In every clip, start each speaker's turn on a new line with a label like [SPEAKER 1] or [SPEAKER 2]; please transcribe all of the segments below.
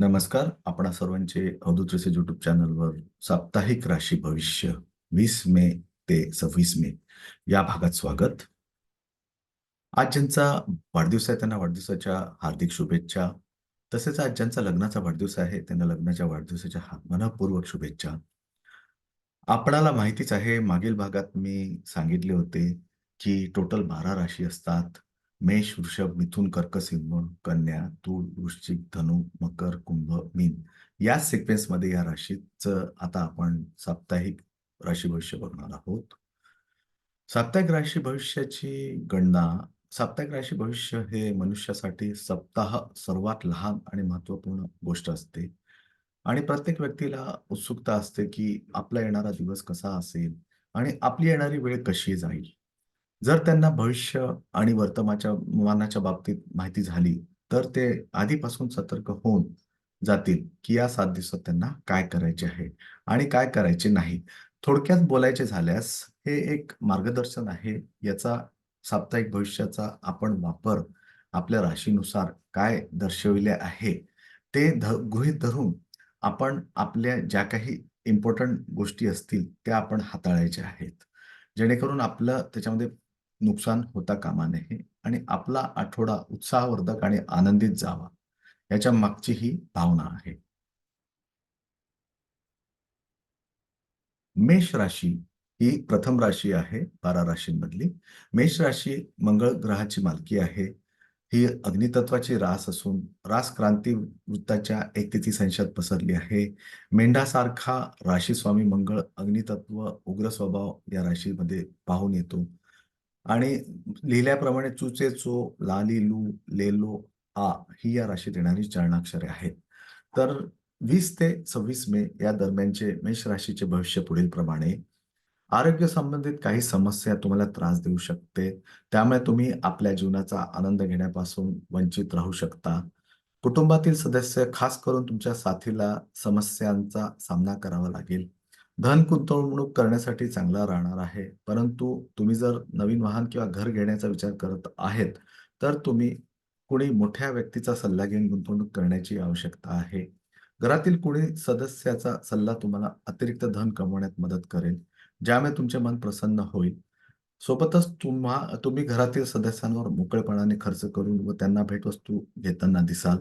[SPEAKER 1] नमस्कार. आपणा सर्वांचे अवधूत युट्यूब चॅनलवर साप्ताहिक राशी भविष्य वीस मे ते सव्वीस मे या भागात स्वागत. आज ज्यांचा वाढदिवस आहे त्यांना वाढदिवसाच्या हार्दिक शुभेच्छा. तसेच आज ज्यांचा लग्नाचा वाढदिवस आहे त्यांना लग्नाच्या वाढदिवसाच्या मनपूर्वक मनःपूर्वक शुभेच्छा. आपणाला माहितीच आहे मागील भागात मी सांगितले होते की टोटल बारा राशी असतात. मेष वृषभ मिथुन कर्क सिंह कन्या तूळ वृश्चिक धनु मकर कुंभ मीन या सिक्वेन्समध्ये या राशीचं आता आपण साप्ताहिक राशी भविष्य बघणार आहोत. साप्ताहिक राशी भविष्याची गणना साप्ताहिक राशी भविष्य हे मनुष्यासाठी सप्ताह सर्वात लहान आणि महत्त्वपूर्ण गोष्ट असते. आणि प्रत्येक व्यक्तीला उत्सुकता असते की आपला येणारा दिवस कसा असेल आणि आपली येणारी वेळ कशी जाईल. जर त्यांना भविष्य आणि वर्तमानाच्या मानाच्या बाबतीत माहिती झाली तर ते आधीपासून सतर्क होऊन जातील की या सात दिवसात त्यांना काय करायचे आहे आणि काय करायचे नाही. थोडक्यात बोलायचे झाल्यास हे एक मार्गदर्शन आहे. याचा साप्ताहिक भविष्याचा आपण वापर आपल्या राशीनुसार काय दर्शविले आहे ते ध गृहीत धरून आपण आपल्या ज्या काही इम्पॉर्टंट गोष्टी असतील त्या आपण हाताळायच्या आहेत. जेणेकरून आपलं त्याच्यामध्ये नुकसान होता कामा नये आणि आपला आठवडा उत्साहवर्धक आणि आनंदित जावा याच्या मागची ही भावना आहे. मेष राशी ही प्रथम राशी आहे बारा राशींमधली. मेष राशी मंगळ ग्रहाची मालकी आहे. ही अग्नितत्वाची रास असून रास क्रांती वृत्ताच्या एकतेची अंशात पसरली आहे. मेंढासारखा राशी स्वामी मंगळ अग्नितत्व उग्र स्वभाव या राशीमध्ये पाहून येतो. आणि लिहिल्याप्रमाणे चुचे चो लाली लू लेलो आ ही या राशीत येणारी चरणाक्षरे आहेत. तर वीस ते सव्वीस मे या दरम्यानचे मेष राशीचे भविष्य पुढील प्रमाणे. आरोग्य संबंधित काही समस्या तुम्हाला त्रास देऊ शकते. त्यामुळे तुम्ही आपल्या जीवनाचा आनंद घेण्यापासून वंचित राहू शकता. कुटुंबातील सदस्य खास करून तुमच्या साथीला समस्यांचा सामना करावा लागेल. धन गुंतवणूक करण्यासाठी चांगला राहणार आहे. परंतु तुम्ही जर नवीन वाहन किंवा घर घेण्याचा विचार करत आहेत तर तुम्ही कुणी मोठ्या व्यक्तीचा सल्ला घेऊन गुंतवणूक करण्याची आवश्यकता आहे. घरातील कुणी सदस्याचा सल्ला तुम्हाला अतिरिक्त धन कमवण्यात मदत करेल ज्यामुळे तुमचे मन प्रसन्न होईल. सोबतच तुम्हा तुम्ही घरातील सदस्यांवर मोकळेपणाने खर्च करून व त्यांना भेटवस्तू घेताना दिसाल.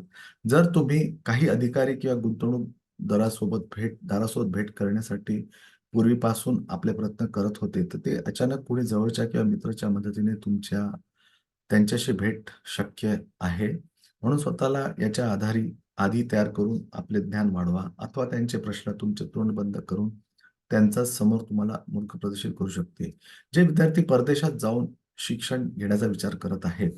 [SPEAKER 1] जर तुम्ही काही अधिकारी किंवा गुंतवणूक दरासोबत भेट दारासोबत भेट करण्यासाठी पूर्वीपासून आपले प्रयत्न करत होते. तर ते अचानक पुढे जवळच्या किंवा मित्राच्या मदतीने तुमच्या त्यांच्याशी भेट शक्य आहे. म्हणून स्वतःला याच्या आधारी आधी तयार करून आपले ज्ञान वाढवा अथवा त्यांचे प्रश्न तुमचे तोंड बंद करून त्यांचा समोर तुम्हाला मूर्ख प्रदर्शित करू शकते. जे विद्यार्थी परदेशात जाऊन शिक्षण घेण्याचा विचार करत आहेत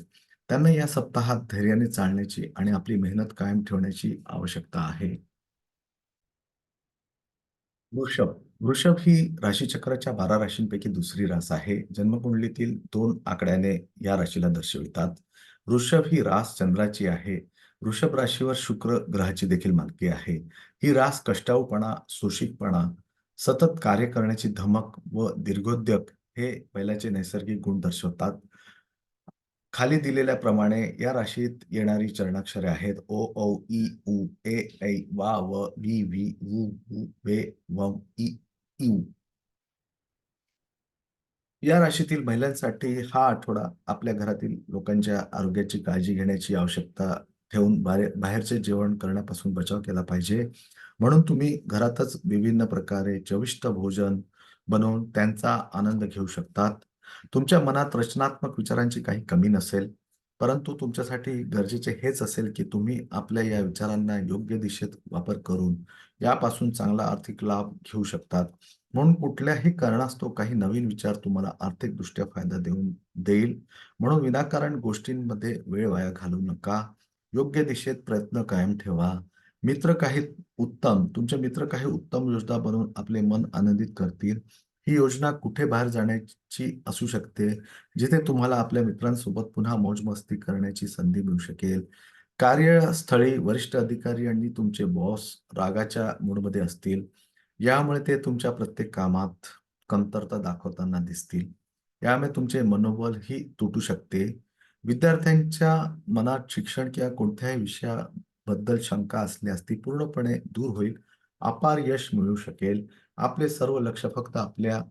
[SPEAKER 1] त्यांना या सप्ताहात धैर्याने चालण्याची आणि आपली मेहनत कायम ठेवण्याची आवश्यकता आहे. वृषभ. वृषभ ही राशीचक्राच्या बारा राशींपैकी दुसरी रास आहे. जन्मकुंडलीतील दोन आकड्याने या राशीला दर्शवितात. वृषभ ही रास चंद्राची आहे. वृषभ राशीवर शुक्र ग्रहाची देखील मालकी आहे. ही रास कष्टाऊपणा सुशिकपणा सतत कार्य करण्याची धमक व दीर्घोद्योग हे पहिल्याचे नैसर्गिक गुण दर्शवतात. खाली दिलेल्याप्रमाणे या राशीत येणारी चरणाक्षरे आहेत. ओ औ ई उ ए ऐ वा व वी वी वू वू वे वम इ यू या राशीतील महिलांसाठी हा आठवडा आपल्या घरातील लोकांच्या आरोग्याची काळजी घेण्याची आवश्यकता ठेवून बाहेर बाहेरचे जेवण करण्यापासून बचाव केला पाहिजे. म्हणून तुम्ही घरातच विभिन्न प्रकारे चविष्ट भोजन बनवून त्यांचा आनंद घेऊ शकतात. तुमच्या मनात रचनात्मक विचारांची काही कमी नसेल परंतु तुमच्यासाठी गरजेचे हेच असेल की तुम्ही आपल्या या विचारांना योग्य दिशेत वापर करून यापासून चांगला आर्थिक लाभ घेऊ शकतात. म्हणून कुठल्याही कारणास्तव काही नवीन विचार तुम्हाला आर्थिकदृष्ट्या फायदा देऊन देईल. म्हणून विनाकारण गोष्टींमध्ये वेळ वाया घालू नका. योग्य दिशेत प्रयत्न कायम ठेवा. मित्र काही उत्तम तुमचे मित्र काही उत्तम योजना बनवून आपले मन आनंदित करतील. ही योजना कुठे बाहेर जाण्याची असू शकते? जिथे तुम्हाला आपल्या मित्रांसोबत पुन्हा मौजमस्ती करण्याची संधी मिळू शकेल. कार्यस्थळी वरिष्ठ अधिकारी आणि तुमचे बॉस रागाच्या मूडमध्ये असतील. यामुळे ते तुमच्या प्रत्येक कामात कमतरता दाखवताना दिसतील. यामुळे तुमचे मनोबल ही तुटू शकते. विद्यार्थ्यांच्या मनात शिक्षण किंवा कोणत्याही विषया बद्दल शंका असल्यास ती पूर्णपणे दूर होईल. अपार यश मिळू शकेल. आपले सर्व लक्ष फक्त आपल्या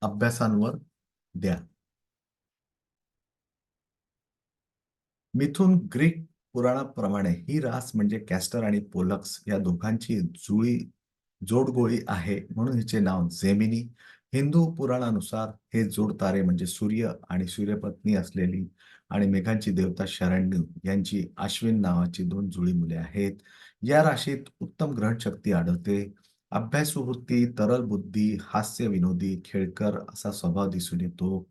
[SPEAKER 1] अभ्यासांवर द्या. मिथुन ग्रीक पुराणाप्रमाणे ही रास म्हणजे कॅस्टर आणि पोलक्स या दोघांची जुळी जोडगोळी आहे म्हणून हिचे नाव जेमिनी. हिंदू पुराणानुसार हे जोडतारे म्हणजे सूर्य आणि सूर्यपत्नी असलेली आणि मेघांची देवता शरण्य यांची अश्विन नावाची दोन जुळी मुले आहेत. या राशीत उत्तम ग्रहणशक्ती आढळते. अभ्यासू वृत्ती, तरल बुद्धी, हास्य विनोदी खेळकर असा स्वभाव दिसून येतो.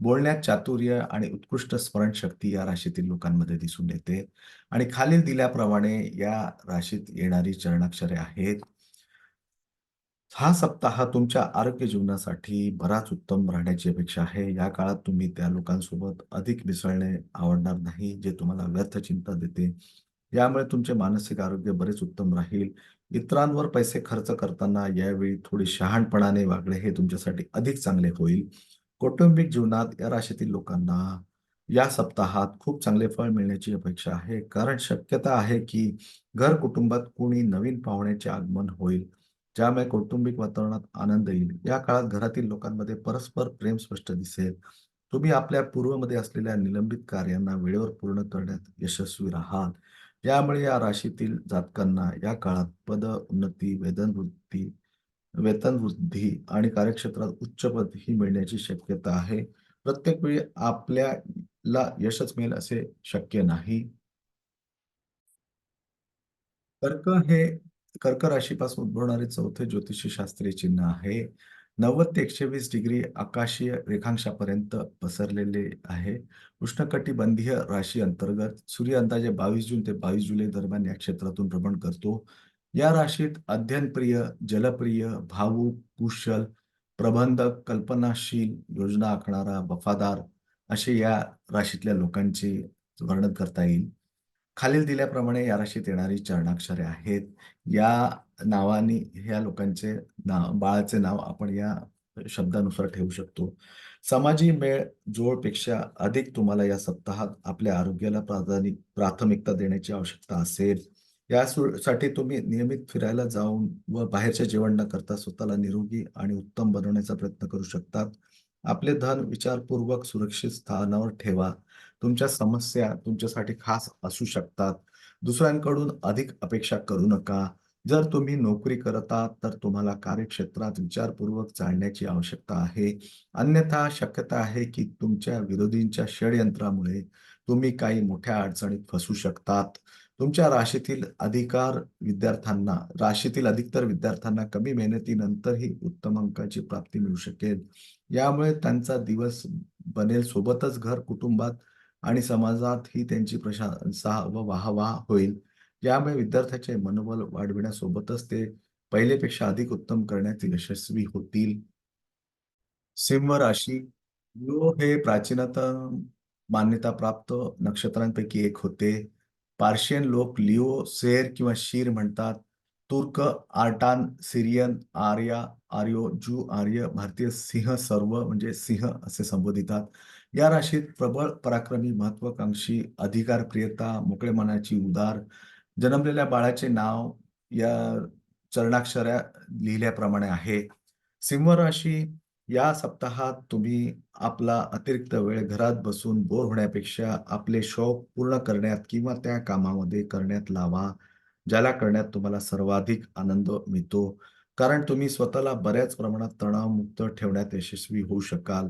[SPEAKER 1] बोलण्यात चातुर्य आणि उत्कृष्ट स्मरणशक्ती या राशीतील लोकांमध्ये दिसून येते आणि खालील दिल्याप्रमाणे या राशीत येणारी चरणाक्षरे आहेत. हा सप्ताह तुमच्या आरोग्य जीवनासाठी बराच उत्तम राहण्याची अपेक्षा आहे. या काळात तुम्ही त्या लोकांसोबत अधिक मिसळणे आवडणार नाही, जे तुम्हाला व्यर्थ चिंता देते. यामुळे तुमचे मानसिक आरोग्य बरेच उत्तम राहील. इतरांवर पैसे खर्च करताना यावेळी थोडी शहाणपणाने वागणे हे तुमच्यासाठी अधिक चांगले होईल. कौटुंबिक जीवनात या राशीतील लोकांना या सप्ताहात खूप चांगले फळ मिळण्याची अपेक्षा आहे. कारण शक्यता आहे की घर कुटुंबात कोणी नवीन पाहुण्याचे आगमन होईल. ज्यामुळे कौटुंबिक वातावरणात आनंद येईल. या काळात घरातील लोकांमध्ये परस्पर प्रेम स्पष्ट दिसेल. तुम्ही आपल्या पूर्वमध्ये असलेल्या निलंबित कार्यांना वेळेवर पूर्ण करण्यात यशस्वी राहाल. यामुळे या राशीतील जातकांना या काळात पद उन्नती, वेतनवृद्धी वेतनवृद्धी आणि कार्यक्षेत्रात उच्च पद ही मिळण्याची शक्यता आहे. प्रत्येक वेळी आपल्याला यशच मिळेल असे शक्य नाही. कर्क हे कर्क राशीपासून उद्भवणारे चौथे ज्योतिषशास्त्रीय चिन्ह आहे. 90 ते 120 डिग्री आकाशीय रेखांशापर्यंत पसरलेले आहे. उष्णकटिबंधीय राशी अंतर्गत सूर्य अंदाजे 22 जून ते 22 जुलै दरम्यान या क्षेत्रातून भ्रमण करतो. या राशीत अध्ययनप्रिय, जलप्रिय, भावुक, कुशल, प्रबंधक, कल्पनाशील, योजना आखणारा, वफादार असे या राशीतल्या लोकांचे वर्णन करता येईल. खालील दिल्याप्रमाणे या राशीत येणारी चरणाक्षरे आहेत. या नावाने ह्या लोकांचे नाव बाळाचे नाव आपण या शब्दानुसार ठेवू शकतो. समाजी मेळ जोडपेक्षा अधिक तुम्हाला या सप्ताहात आपल्या आरोग्याला प्राधान्य प्राथमिकता देण्याची आवश्यकता असेल. यासाठी तुम्ही नियमित फिरायला जाऊन व बाहेरचे जेवण न करता स्वतःला निरोगी आणि उत्तम बनवण्याचा प्रयत्न करू शकतात. आपले धन विचारपूर्वक सुरक्षित स्थानावर ठेवा. तुमच्या समस्या तुमच्यासाठी खास असू शकतात. दुसऱ्यांकडून अधिक अपेक्षा करू नका. जर तुम्ही नोकरी करत आहात, तर तुम्हाला कार्यक्षेत्रात विचारपूर्वक चालण्याची आवश्यकता आहे. अन्यथा शक्यता आहे की तुमच्या विरोधींच्या षडयंत्रामुळे तुम्ही काही मोठ्या अडचणीत फसू शकतात. तुमच्या राशीतील अधिकार विद्यार्थ्यांना राशीतील अधिकतर विद्यार्थ्यांना कमी मेहनतीनंतरही उत्तम अंकाची प्राप्ती मिळू शकेल. यामुळे त्यांचा दिवस बनेल. सोबतच घर, कुटुंबात आणि समाजात ही त्यांची प्रशंसा व वाहवा होईल. यामुळे विद्यार्थ्याचे मनोबल वाढविण्यासोबतच ते पहिलेपेक्षा अधिक उत्तम करण्यात यशस्वी होतील. सिंह राशी लिओ हे प्राचीनतम मान्यताप्राप्त नक्षत्रांपैकी एक होते. पार्शियन लोक लिओ, सेर किंवा शीर म्हणतात. तुर्क, आर्टान, सिरियन, आर्या, आर्यो, जू, आर्य, भारतीय सिंह सर्व म्हणजे सिंह असे संबोधितात. या राशीत प्रबळ, पराक्रमी, महत्वाकांक्षी, अधिकारप्रियता, मोकळे मनाची, उदार, जन्मलेल्या बाळाचे नाव या चरणाक्षऱ्या लिहिल्याप्रमाणे आहे. सिंह राशी या सप्ताहात तुम्ही आपला अतिरिक्त वेळ घरात बसून बोर होण्यापेक्षा आपले शौक पूर्ण करण्यात किंवा त्या कामामध्ये करण्यात लावा, ज्याला करण्यात तुम्हाला सर्वाधिक आनंद मिळतो. कारण तुम्ही स्वतःला बऱ्याच प्रमाणात तणावमुक्त ठेवण्यात यशस्वी होऊ शकाल.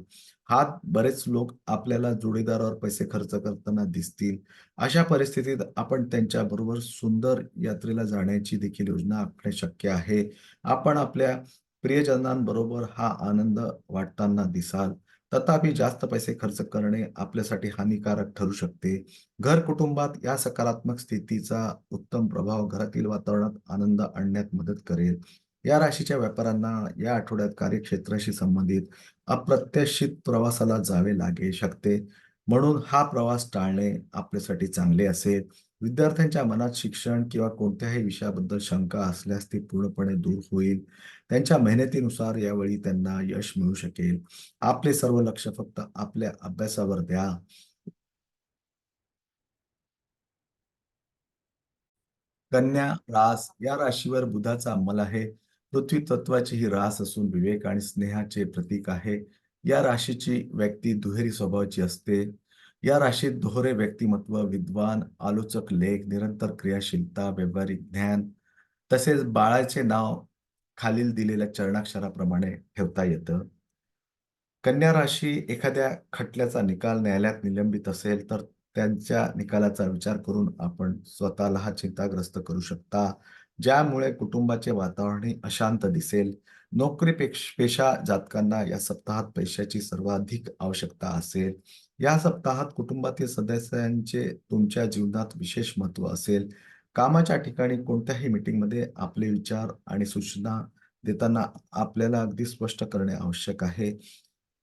[SPEAKER 1] हात बरेच लोक आपल्याला जोडीदारावर पैसे खर्च करताना दिसतील. अशा परिस्थितीत आपण त्यांच्याबरोबर सुंदर यात्रेला जाण्याची देखील योजना आखणे शक्य आहे. आपण आपल्या प्रियजनांबरोबर हा आनंद वाटताना दिसाल. तथापि जास्त पैसे खर्च करणे आपल्यासाठी हानिकारक ठरू शकते. घर कुटुंबात या सकारात्मक स्थितीचा उत्तम प्रभाव घरातील वातावरणात आनंद आणण्यात मदत करेल. या राशीच्या व्यापाऱ्यांना या आठवड्यात कार्यक्षेत्राशी संबंधित अप्रत्याशित प्रवासाला जावे लागे शकते. म्हणून हा प्रवास टाळणे आपल्यासाठी चांगले असेल. विद्यार्थ्यांच्या मनात शिक्षण किंवा कोणत्याही विषयाबद्दल शंका असल्यास ती पूर्णपणे दूर होईल. त्यांच्या मेहनतीनुसार यावेळी त्यांना यश मिळू शकेल. आपले सर्व लक्ष फक्त आपल्या अभ्यासावर द्या. कन्या रास या राशीवर बुधाचा अंमल आहे पृथ्वी तत्वाची ही रास असून विवेक आणि स्नेहाचे प्रतीक आहे. या राशीची व्यक्ती दुहेरी स्वभावाची असते. या राशीत दोहरे व्यक्तिमत्व विद्वान आलोचक लेख निरंतर क्रियाशीलता व्यावहारिक ज्ञान तसेच बाळाचे नाव खालील दिलेल्या चरणाक्षराप्रमाणे ठेवता येतं. कन्या राशी एखाद्या खटल्याचा निकाल न्यायालयात निलंबित असेल तर त्यांच्या निकालाचा विचार करून आपण स्वतःला चिंताग्रस्त करू शकता. ज्यामुळे कुटुंबाचे वातावरणही अशांत दिसेल. नोकरी पेशा जातकांना या सप्ताहात पैशाची सर्वाधिक आवश्यकता असेल. या सप्ताहात कुटुंबातील सदस्यांचे तुमच्या जीवनात विशेष महत्त्व असेल. कामाच्या ठिकाणी कोणत्याही मीटिंगमध्ये आपले विचार आणि सूचना देताना आपल्याला अगदी स्पष्ट करणे आवश्यक आहे.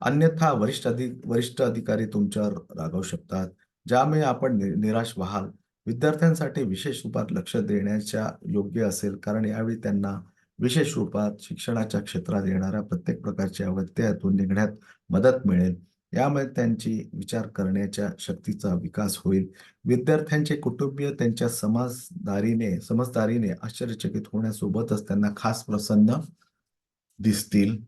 [SPEAKER 1] अन्यथा वरिष्ठ अधिक वरिष्ठ अधिकारी तुमच्यावर रागावू शकतात. ज्यामुळे आपण निराश व्हाल. विद्यार्थ्यांसाठी विशेष रूपात लक्ष देण्याच्या योग्य असेल कारण यावेळी त्यांना विशेष रूपात शिक्षणाच्या क्षेत्रात येणाऱ्या प्रत्येक प्रकारच्या व्यत्ययातून निघण्यात मदत मिळेल. यामुळे त्यांची विचार करण्याच्या शक्तीचा विकास होईल. विद्यार्थ्यांचे कुटुंबीय त्यांच्या समजदारीने समजदारीने आश्चर्यचकित होण्यासोबतच त्यांना खास प्रसन्न दिसतील.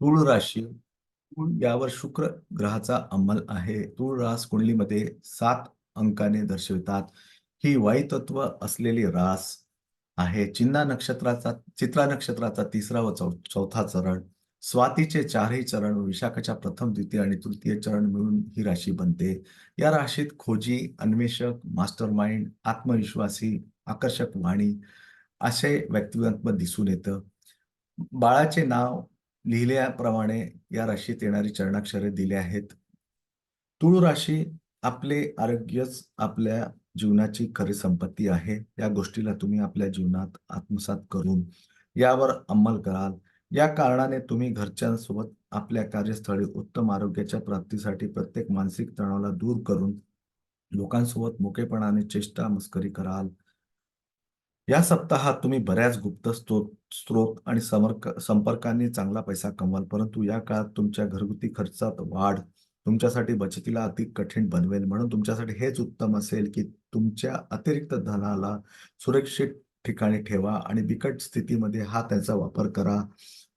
[SPEAKER 1] तूळ राशी यावर शुक्र ग्रहाचा अंमल आहे. तूळ रास कुंडलीमध्ये सात अंकाने दर्शवितात. ही वायुतत्व असलेली रास आहे. चिन्ना नक्षत्राचा चित्रा नक्षत्राचा तिसरा व चौ चौथा चरण. स्वातीचे चारही चरण विशाखाच्या प्रथम द्वितीय आणि तृतीय चरण मिळून ही राशी बनते. या राशीत खोजी अन्वेषक मास्टर माइंड आत्मविश्वासी आकर्षक वाणी असे व्यक्तिमत्व दिसून येतं. बाळाचे नाव लिहिल्याप्रमाणे या राशीत येणारी चरणाक्षरे दिली आहेत. तुळू राशी आपले आरोग्यच आपल्या जीवनाची खरी संपत्ती आहे. या गोष्टीला तुम्ही आपल्या जीवनात आत्मसात करून यावर अंमल कराल. या कारणाने तुम्ही घरच्यांसोबत आपल्या कार्यस्थळी उत्तम आरोग्याच्या प्राप्तीसाठी प्रत्येक मानसिक तणावाला दूर करून लोकांसोबत मोकेपणाने चेष्टा मस्करी कराल. या सप्ताहात तुम्ही बऱ्याच गुप्त स्त्रोत स्त्रोत आणि समर्क संपर्कांनी चांगला पैसा कमवाल. परंतु या काळात तुमच्या घरगुती खर्चात वाढ तुमच्यासाठी बचतीला अधिक कठीण बनवेल म्हणून तुमच्यासाठी हेच उत्तम असेल की तुमच्या अतिरिक्त धनाला सुरक्षित ठिकाणी ठेवा आणि बिकट स्थितीमध्ये हा त्याचा वापर करा.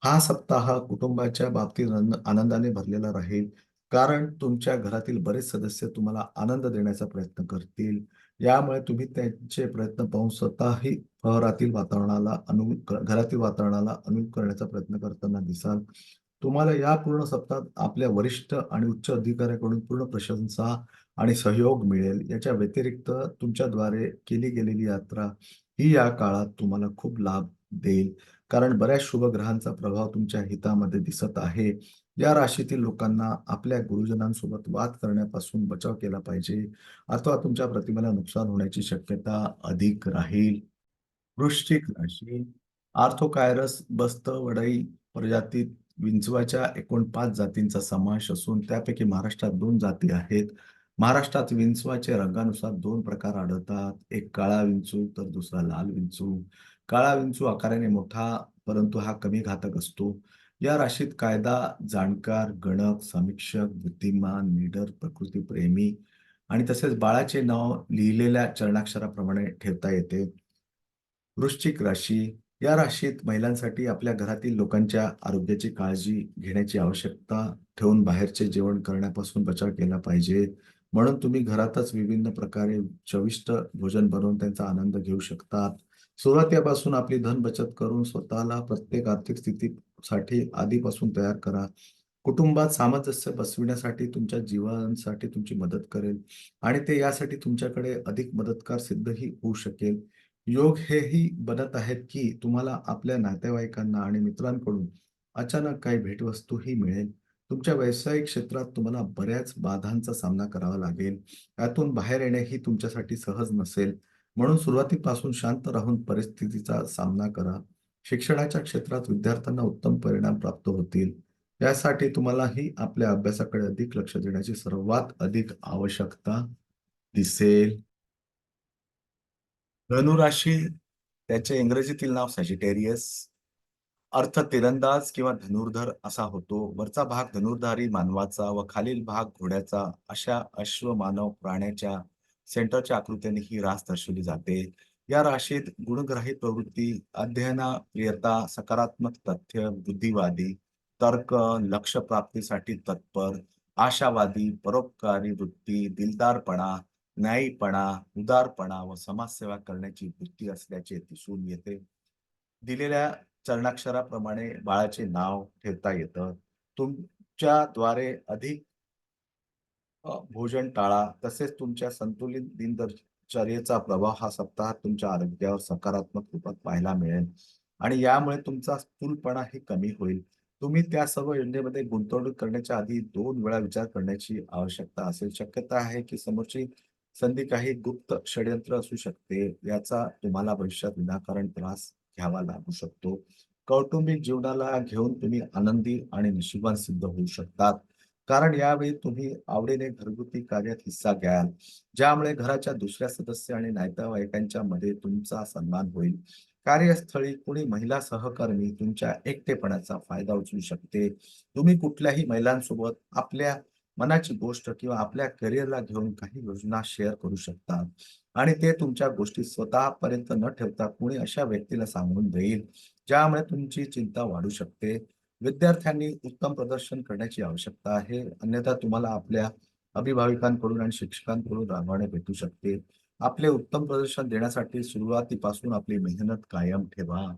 [SPEAKER 1] हा सप्ताह कुटुंबाच्या बाबतीत आनंदाने भरलेला राहील. कारण तुमच्या घरातील बरेच सदस्य तुम्हाला आनंद देण्याचा प्रयत्न करतील. यामुळे तुम्ही त्यांचे प्रयत्न पाहून स्वतःही शहरातील वातावरणाला अनुकूल घरातील वातावरणाला अनुकूल करण्याचा प्रयत्न करताना दिसाल. तुम्हाला या पूर्ण सप्ताहात आपल्या वरिष्ठ आणि उच्च अधिकाऱ्याकडून पूर्ण प्रशंसा आणि सहयोग मिळेल. याच्या व्यतिरिक्त तुमच्याद्वारे केली गेलेली यात्रा ही या काळात तुम्हाला खूप लाभ देईल. कारण बऱ्याच शुभ ग्रहांचा प्रभाव तुमच्या हितामध्ये दिसत आहे. या राशीतील लोकांना आपल्या गुरुजनांसोबत वाद करण्यापासून बचाव केला पाहिजे. अथवा तुमच्या प्रतिमेला नुकसान होण्याची शक्यता अधिक राहील. वृश्चिक राशी आर्थोकायरस बस्त वडई प्रजातीत विंचवाच्या एकूण पाच जातींचा समावेश असून त्यापैकी महाराष्ट्रात दोन जाती आहेत. महाराष्ट्रात विंचवाचे रंगानुसार दोन प्रकार आढळतात. एक काळा विंचू तर दुसरा लाल विंचू. काळा विंचू आकाराने मोठा परंतु हा कमी घातक असतो. या राशीत कायदा जाणकार गणक समीक्षक बुद्धिमान निडर प्रकृतीप्रेमी आणि तसेच बाळाचे नाव लिहिलेल्या चरणाक्षराप्रमाणे ठेवता येते. वृश्चिक राशी या राशीत महिलांसाठी आपल्या घरातील लोकांच्या आरोग्याची काळजी घेण्याची आवश्यकता ठेवून बाहेरचे जेवण करण्यापासून बचाव केला पाहिजे. म्हणून तुम्ही घरातच विभिन्न प्रकारे चविष्ट भोजन बनवून त्यांचा आनंद घेऊ शकतात. सुरुवातीपासून आपली धन बचत करून स्वतःला प्रत्येक आर्थिक स्थितीसाठी आधीपासून तयार करा. कुटुंबात सामंजस्य बसविण्यासाठी तुमच्या जीवनासाठी तुमची मदत करेल आणि ते यासाठी तुमच्याकडे अधिक मदतगार सिद्धही होऊ शकेल. योग हेही बनत आहेत की तुम्हाला आपल्या नातेवाईकांना आणि मित्रांकडून अचानक काही भेटवस्तूही मिळेल. तुमच्या व्यावसायिक क्षेत्रात तुम्हाला बऱ्याच बाधांचा सामना करावा लागेल. यातून बाहेर येणे ही तुमच्यासाठी सहज नसेल. म्हणून सुरुवातीपासून शांत राहून परिस्थितीचा सामना करा. शिक्षणाच्या क्षेत्रात विद्यार्थ्यांना उत्तम परिणाम प्राप्त होतील. यासाठी तुम्हालाही आपल्या अभ्यासाकडे अधिक लक्ष देण्याची सर्वात अधिक आवश्यकता दिसेल. धनुराशी त्याचे इंग्रजीतील नाव सॅजिटेरियस अर्थ तिरंदाज किंवा धनुर्धर असा होतो. वरचा भाग धनुर्धारी मानवाचा व खालील भाग घोड्याचा अशा अश्व मानव प्राण्याच्या सेंटरच्या आकृतीने ही रास दर्शवली जाते. या राशीत गुणग्राही प्रवृत्ती अध्ययना प्रियता सकारात्मक तथ्य बुद्धिवादी तर्क लक्ष प्राप्तीसाठी तत्पर आशावादी परोपकारी वृत्ती दिलदारपणा न्यायीपणा उदारपणा व समाजसेवा करण्याची वृत्ती असल्याचे दिसून येते. दिलेल्या चरणाक्षराप्रमाणे बाळाचे नाव ठेवता येतं. तुमच्याद्वारे अधिक भोजन टाळा तसेच तुमच्या संतुलित दिनचर्येचा प्रभाव हा सप्ताहात तुमच्या आरोग्यावर सकारात्मक रूपात पाहायला मिळेल आणि यामुळे तुमचा स्थूलपणा हे कमी होईल. तुम्ही त्या सर्व योजनेमध्ये गुंतवणूक करण्याच्या आधी दोन वेळा विचार करण्याची आवश्यकता असेल. शक्यता आहे की समोरची संधी काही गुप्त षड्यंत्र असू शकते याचा तुम्हाला भविष्यात विनाकारण त्रास घ्यावा लागू शकतो. कौटुंबिक जीवनाला घेऊन तुम्ही आनंदी आणि नशिबान सिद्ध होऊ शकतात. कारण यावेळी तुम्ही आवडीने घरगुती कार्यात हिस्सा घ्याल ज्यामुळे घराच्या दुसऱ्या सदस्य आणि नातेवाईकांच्या मध्ये तुमचा सन्मान होईल. कार्यस्थळी कुणी महिला सहकर्मी तुमच्या एकटेपणाचा फायदा उचलू शकते. तुम्ही कुठल्याही महिलांसोबत आपल्या मनाची गोष्ट किंवा आपल्या करिअरला घेऊन काही योजना शेअर करू शकतात. आणि ते तुमच्या गोष्टी स्वतःपर्यंत न ठेवता कुणी अशा व्यक्तीला सांगून देईल ज्यामुळे तुमची चिंता वाढू शकते. विद्यार्थ्यांनी उत्तम प्रदर्शन करण्याची आवश्यकता आहे. अन्यथा तुम्हाला आपल्या अभिभाविकांकडून आणि शिक्षकांकडून रागवाणे भेटू शकते. आपले उत्तम प्रदर्शन देण्यासाठी सुरुवातीपासून आपली मेहनत कायम ठेवा.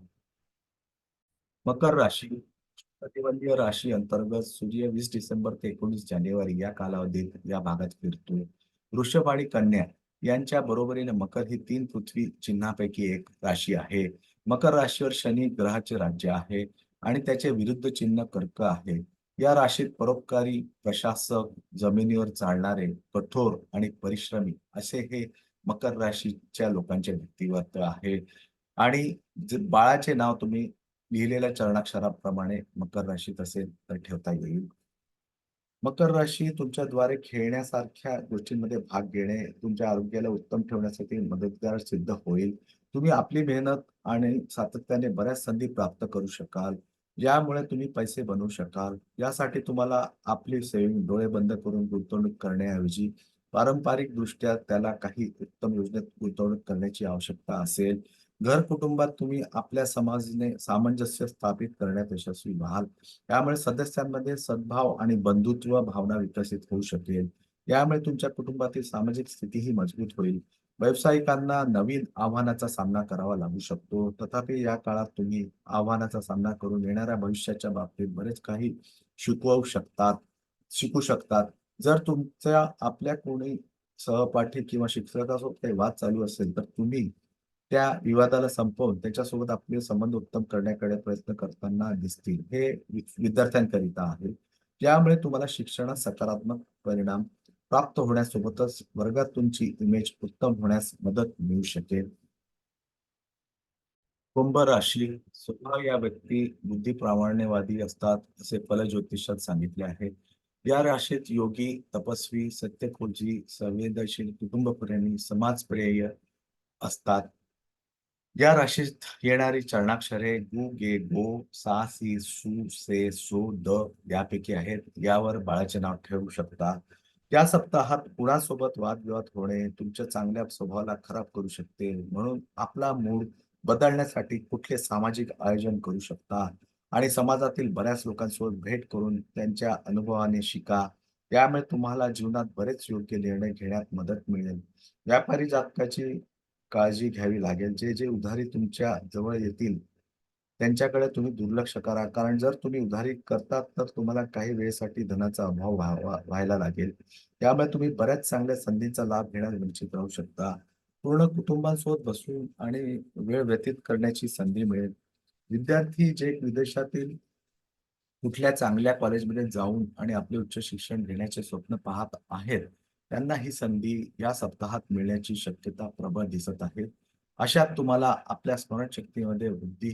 [SPEAKER 1] मकर राशी प्रतिबंधीय राशी अंतर्गत सूर्य वीस डिसेंबर ते एकोणीस जानेवारी या कालावधीत या भागात फिरतो वृषभ आणि कन्या यांच्या बरोबरीने मकर ही तीन पृथ्वी चिन्हापैकी एक राशी आहे. मकर राशीवर शनी ग्रहाचे राज्य आहे आणि त्याचे विरुद्ध चिन्ह कर्क आहे. या राशीत परोपकारी प्रशासक जमिनीवर चालणारे कठोर आणि परिश्रमी असे हे मकर राशीच्या लोकांचे व्यक्तिमत्व आहे. आणि बाळाचे नाव तुम्ही लिहिलेल्या चरणाक्षराप्रमाणे मकर राशीत असेल तर ठेवता येईल. मकर राशी तुमच्याद्वारे खेळण्यासारख्या गोष्टींमध्ये भाग घेणे तुमच्या आरोग्याला उत्तम ठेवण्यासाठी मदतगार सिद्ध होईल. तुम्ही आपली मेहनत आणि सातत्याने बऱ्याच संधी प्राप्त करू शकाल. यामुळे तुम्ही पैसे बनवू शकाल. यासाठी तुम्हाला आपली सेविंग डोळे बंद करून गुंतवणूक करण्याऐवजी पारंपरिक दृष्ट्या त्याला काही उत्तम योजनेत गुंतवणूक करण्याची आवश्यकता असेल. घर कुटुंबात तुम्ही आपल्या समाजाने सामंजस्य स्थापित करण्यात यशस्वी व्हाल. त्यामुळे सदस्यांमध्ये सद्भाव आणि बंधुत्व भावना विकसित होऊ शकेल. यामुळे तुमच्या कुटुंबातील सामाजिक स्थितीही मजबूत होईल. व्यावसायिकांना नवीन आव्हानाचा सामना करावा लागू शकतो. तथापि या काळात तुम्ही आव्हानाचा सामना करून येणाऱ्या भविष्याच्या बाबतीत बरेच काही शिकवू शकतात शिकू शकतात. जर तुमच्या आपल्या कोणी सहपाठी किंवा शिक्षकासोबत काही वाद चालू असेल तर तुम्ही त्या विवादाला संपवून त्याच्यासोबत आपले संबंध उत्तम करण्याकडे प्रयत्न करताना दिसतील हे विद्यार्थ्यांकरिता आहे. त्यामुळे तुम्हाला शिक्षणात सकारात्मक परिणाम प्राप्त होण्यासोबतच वर्गात तुमची इमेज उत्तम होण्यास मदत मिळू शकेल. कुंभ राशी स्वतः या व्यक्ती बुद्धी प्रामाण्यवादी असतात असे फलज्योतिषात सांगितले आहे. या राशीत योगी तपस्वी सत्यखोजी संवेदनशील कुटुंबप्रेमी समाजप्रेय असतात. या राशीत येणारी चरणाक्षरे गु गे गो सा सी सु से सो द यापैकी आहेत. यावर बाळाचे नाव ठेवू शकता. या सप्ताहात कुणासोबत वादविवाद होणे तुमच्या चांगल्या स्वभावाला खराब करू शकते म्हणून आपला मूड बदलण्यासाठी कुठले सामाजिक आयोजन करू शकता? आणि समाजातील बऱ्याच लोकांसोबत भेट करून त्यांच्या अनुभवाने शिका. यामुळे तुम्हाला जीवनात बरेच योग्य निर्णय घेण्यात मदत मिळेल. व्यापारी जातकाची काळजी घ्यावी लागेल. जे जे उधारी तुमच्या जवळ येतील त्यांच्याकडे तुम्ही दुर्लक्ष करा. कारण जर तुम्ही उधारी करतात तर तुम्हाला काही वेळेसाठी धनाचा अभाव व्हायला लागेल. त्यामुळे तुम्ही बऱ्याच चांगल्या संधीचा लाभ घेण्यास वंचित राहू शकता. पूर्ण कुटुंबांसोबत बसून आणि वेळ व्यतीत करण्याची संधी मिळेल. विद्यार्थी जे विदेशातील कुठल्या चांगल्या कॉलेजमध्ये जाऊन आणि आपले उच्च शिक्षण घेण्याचे स्वप्न पाहत आहेत त्यांना ही संधी या सप्ताहात मिळण्याची शक्यता प्रबळ दिसत आहे. अशात तुम्हाला आपल्या स्मरणशक्तीमध्ये वृद्धी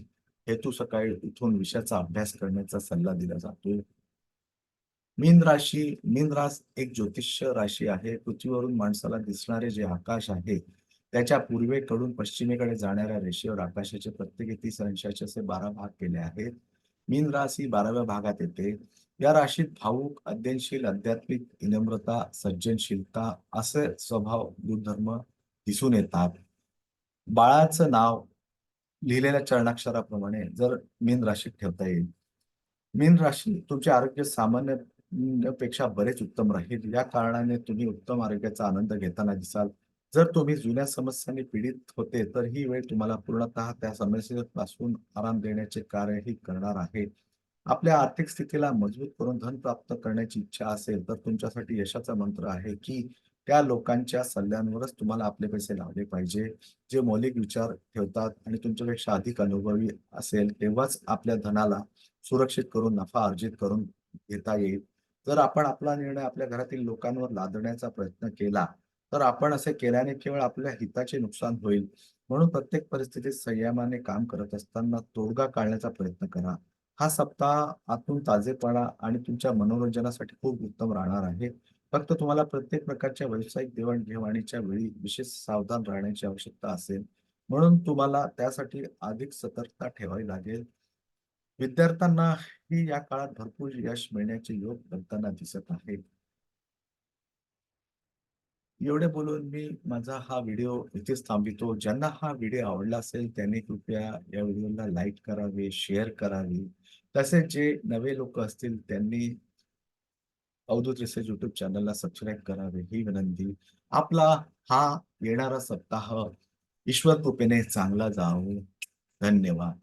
[SPEAKER 1] हेतू सकाळी उठून विषयाचा अभ्यास करण्याचा सल्ला दिला जातो मीन राशी मीन रास एक ज्योतिष्य राशी आहे. पृथ्वीवरून माणसाला दिसणारे जे आकाश आहे त्याच्या पूर्वेकडून पश्चिमेकडे जाणाऱ्या रेषेवर आकाशाचे प्रत्येकी तीस अंशाचे असे बारा भाग केले आहेत. मीन रास ही बाराव्या भागात येते. या राशीत भावुक अध्ययनशील आध्यात्मिक विनम्रता सज्जनशीलता असे स्वभाव गुणधर्म दिसून येतात. बाळाचं नाव लिहिलेल्या चरणाक्षराप्रमाणे जर मीन राशीत ठेवता येईल. मीन राशी तुमचे आरोग्य सामान्यपेक्षा बरेच उत्तम राहील. या कारणाने तुम्ही उत्तम आरोग्याचा आनंद घेताना दिसाल. जर तुम्ही जुन्या समस्यांनी पीडित होते तर ही वेळ तुम्हाला पूर्णतः त्या समस्येपासून आराम देण्याचे कार्यही करणार आहे. आपल्या आर्थिक स्थितीला मजबूत करून धन प्राप्त करण्याची इच्छा असेल तर तुमच्यासाठी यशाचा मंत्र आहे की त्या लोकांच्या सल्ल्यांवरच तुम्हाला आपले पैसे लावले पाहिजे. जे मौलिक विचार ठेवतात आणि तुमच्यापेक्षा अधिक अनुभवी असेल तेव्हाच आपल्या धनाला सुरक्षित करून नफा अर्जित करून घेता येईल. जर आपण आपला निर्णय आपल्या घरातील लोकांवर लादण्याचा प्रयत्न केला तर आपण असे केल्याने केवळ आपल्या हिताचे नुकसान होईल. म्हणून प्रत्येक परिस्थितीत संयमाने काम करत असताना तोडगा काढण्याचा प्रयत्न करा. हा सप्ताह आतून ताजेपणा आणि तुमच्या मनोरंजनासाठी खूप उत्तम राहणार आहे. फक्त तुम्हाला प्रत्येक प्रकारच्या व्यावसायिक देवाणघेवाणीच्या वेळी विशेष सावधान राहण्याची आवश्यकता असेल. म्हणून तुम्हाला त्यासाठी अधिक सतर्कता ठेवावी लागेल. विद्यार्थ्यांना ही या काळात भरपूर यश मिळण्याचे योग बनताना दिसत आहे. एवढे बोलून मी माझा हा व्हिडिओ इथेच थांबितो. ज्यांना हा व्हिडिओ आवडला असेल त्यांनी कृपया या व्हिडिओला लाईक करावे शेअर करावे. तसेच जे नवे लोक असतील त्यांनी अवधूत रिसर्च युट्यूब चॅनलला सबस्क्राईब करावे. ही विनंती. आपला हा येणारा सप्ताह ईश्वर कृपेने चांगला जावो. धन्यवाद.